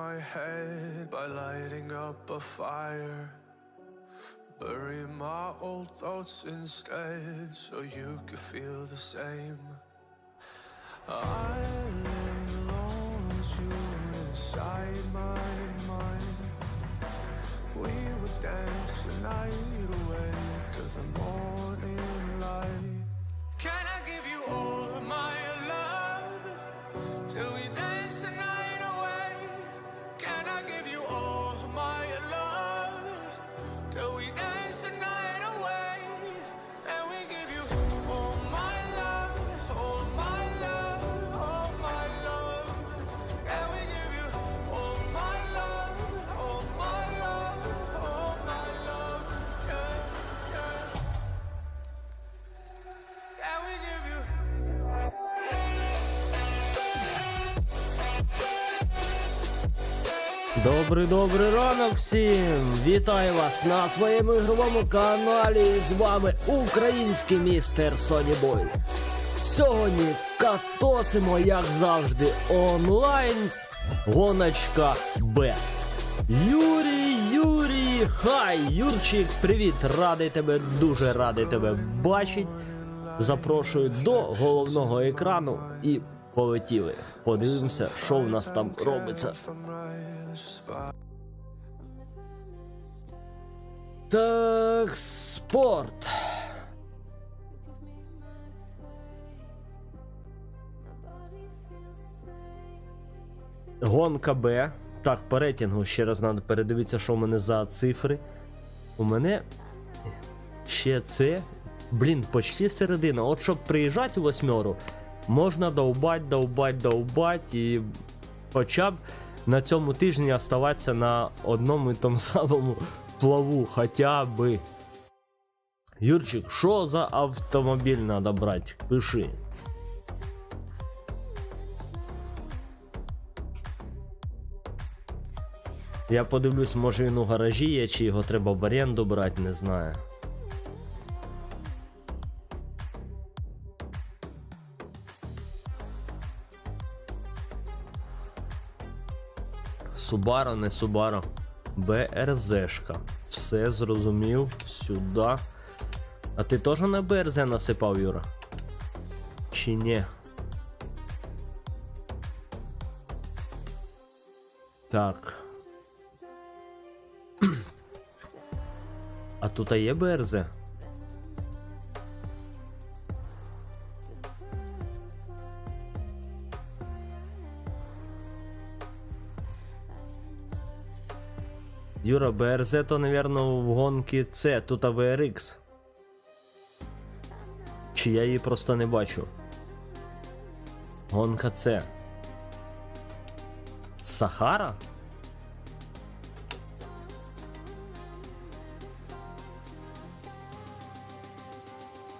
my head by lighting up a fire. Bury my old thoughts instead so you could feel the same. I lay alone with you inside my mind. We would dance the night away to the morning Добрий добрий ранок всім! Вітаю вас на своєму ігровому каналі. З вами український містер Бой. Сьогодні катосимо, як завжди, онлайн гоночка Б. Юрій, Юрій, хай! Юрчик, привіт! Радий тебе, дуже радий тебе бачить. Запрошую до головного екрану і полетіли. Подивимося, що в нас там робиться. Так, спорт. Гонка Б. Так, по рейтингу ще раз треба передивитися, що в мене за цифри. У мене ще це. Блін, почти середина. От щоб приїжджати у восьмеру, можна довбать, довбать, довбать і хоча б на цьому тижні оставатися на одному і тому самому плаву, хоча би. Юрчик, що за автомобіль треба брати? Пиши. Я подивлюсь, може він у гаражі є, чи його треба в оренду брати, не знаю. Субаро, не Субаро. БРЗшка. Все зрозумів. Сюди. А ти теж на БРЗ насипав, Юра? Чи ні? Так. А тут є БРЗ? Юра, БРЗ то, наверное, в гонки С, тут АВРХ. Чи я її просто не бачу? Гонка С. Сахара?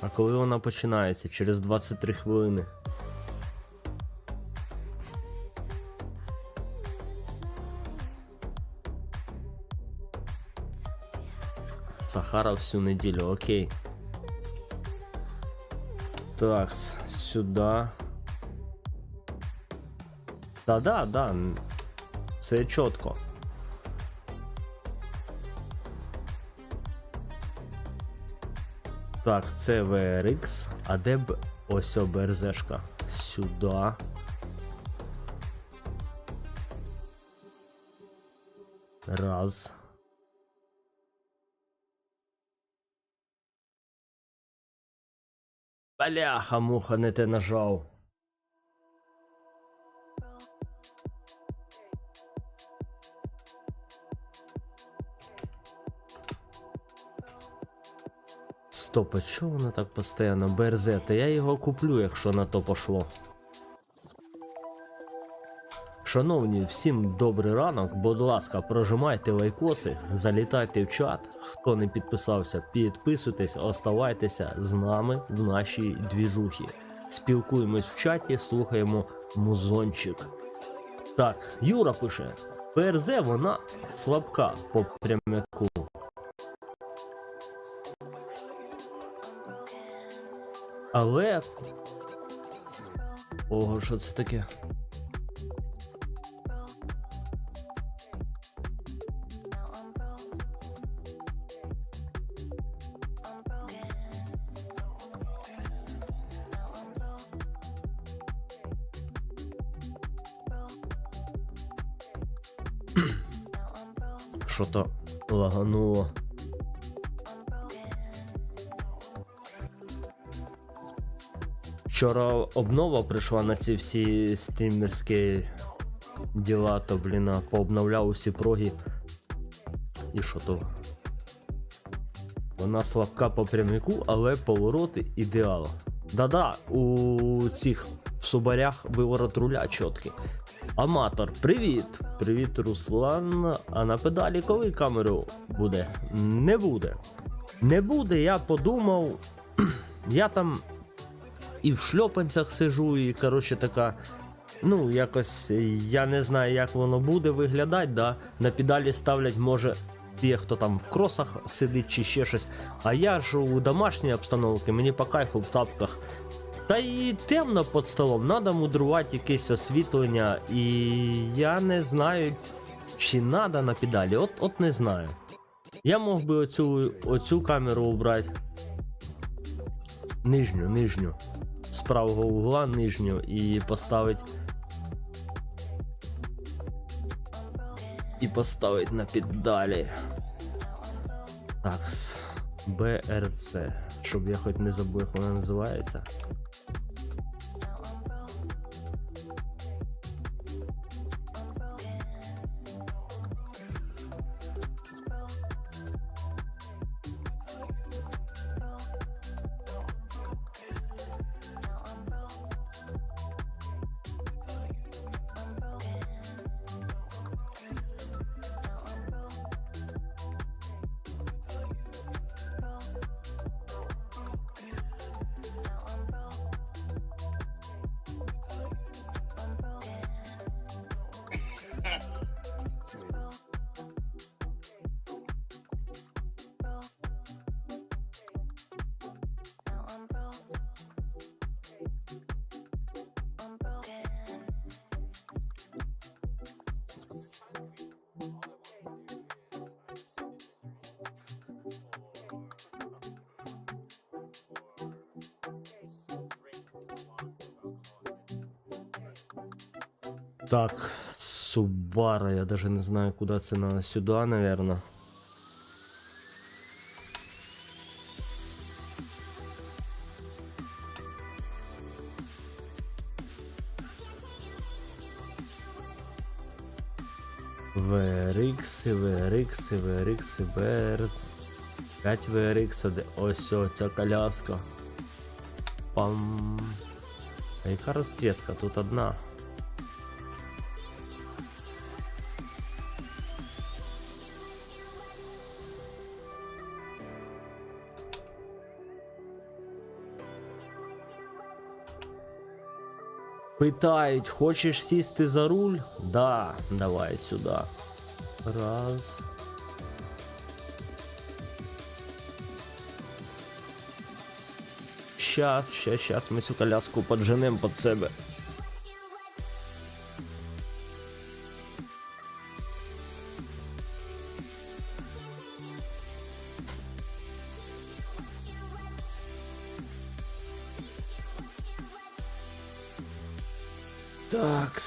А коли вона починається? Через 23 хвилини. Сахара всю неділю, окей. Так, с- сюди. Да. Все чітко. Так, це VRX. А де б ось о БРЗшка? Сюди. Раз. Бляха, муха, не те нажав. Стоп, а чого воно так постійно? БРЗ, та я його куплю, якщо на то пошло. Шановні, всім добрий ранок. Будь ласка, прожимайте лайкоси, залітайте в чат. Хто не підписався, підписуйтесь, оставайтеся з нами в нашій двіжухі. Спілкуємось в чаті, слухаємо музончик. Так, Юра пише: ПРЗ вона слабка по прямяку. Але. Ого, що це таке? Що-то лагануло. Вчора обнова прийшла на ці всі стрімерські діла, то, блін, пообновляв усі проги. І що то? Вона слабка по прямнику, але повороти ідеал. Да-да, у цих субарях виворот руля чіткий. Аматор, привіт! Привіт, Руслан. А на педалі коли камеру буде? Не буде. Не буде, я подумав. Я там і в шльопанцях сижу, і коротше така. Ну, якось я не знаю, як воно буде виглядати, да. На педалі ставлять, може, ті, хто там в кросах сидить чи ще щось. А я ж у домашній обстановці, мені по кайфу в тапках. Та і темно під столом, треба мудрувати якесь освітлення, і я не знаю, чи треба на педалі. От, от не знаю. Я мог би оцю, оцю камеру убрати. Нижню, нижню. З правого угла нижню і поставити. І поставити на педалі. Так, БРЦ. Щоб я хоч не забув, як вона називається. Так, Субара, я даже не знаю, куда це надо. Сюда, наверное. VRX, VRX, VRX, BR. 5 VRX, де ось ця коляска. Пам. А яка розцветка? Тут одна. Питають, хочеш сісти за руль? Да, давай сюди. Раз. Щас, щас, щас ми цю коляску подженем під себе. Так,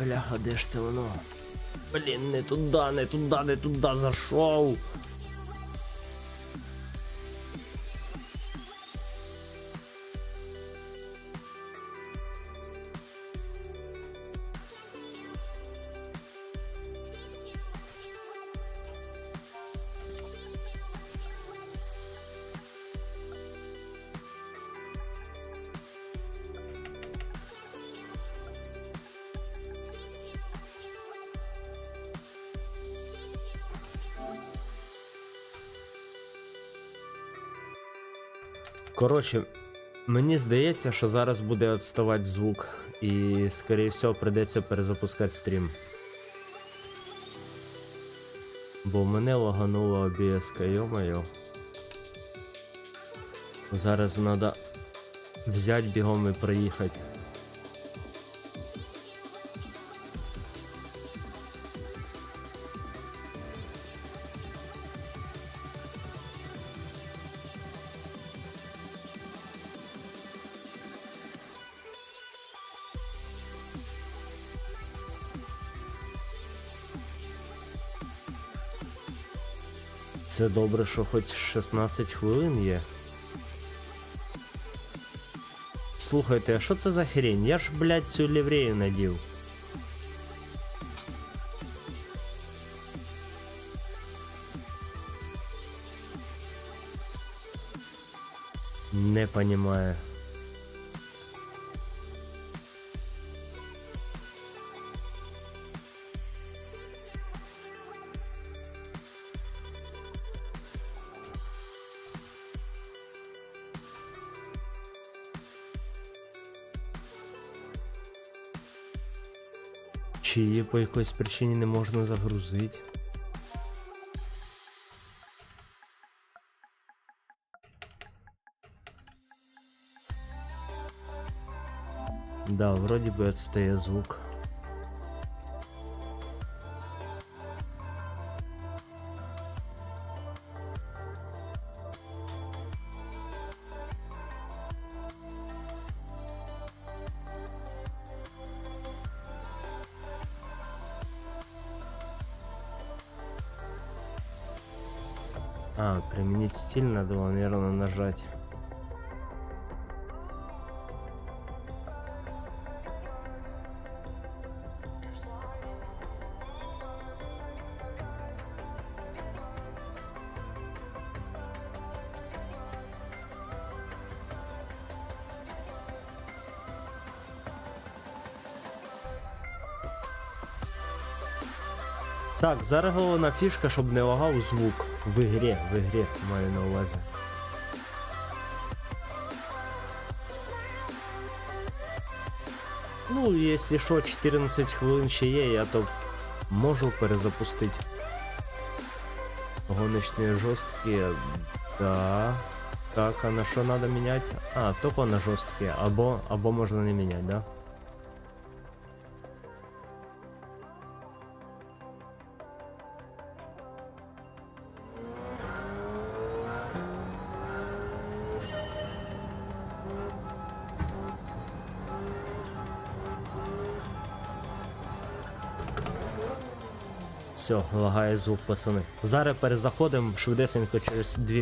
бляха, де ж це воно? Блін, не туди, не туди, не туди зайшов. Коротше, мені здається, що зараз буде відставати звук, і, скоріше всього, прийдеться перезапускати стрім. Бо мене лагануло обіска, йо-моє. Зараз треба взяти бігом і проїхати. Це добре, що хоч 16 хвилин є. Слухайте, а що це за хрень? Я ж, блядь, цю ліврею надів. Не понимаю. Чи по якоїсь причині не можна загрузити? Да, вроді би отстає звук. А, применить стиль надо наверное, нажать. Так, зараз головна фішка, щоб не лагав звук. В ігрі, в ігрі маю на увазі. Ну, якщо що, 14 хвилин ще є, я то можу перезапустити. Гоночные жорсткі, да. Так, а на що треба міняти? А, тільки на жорсткі, або, або можна не міняти, да? Все, лагає звук, пацани. Зараз перезаходимо швидесенько через 2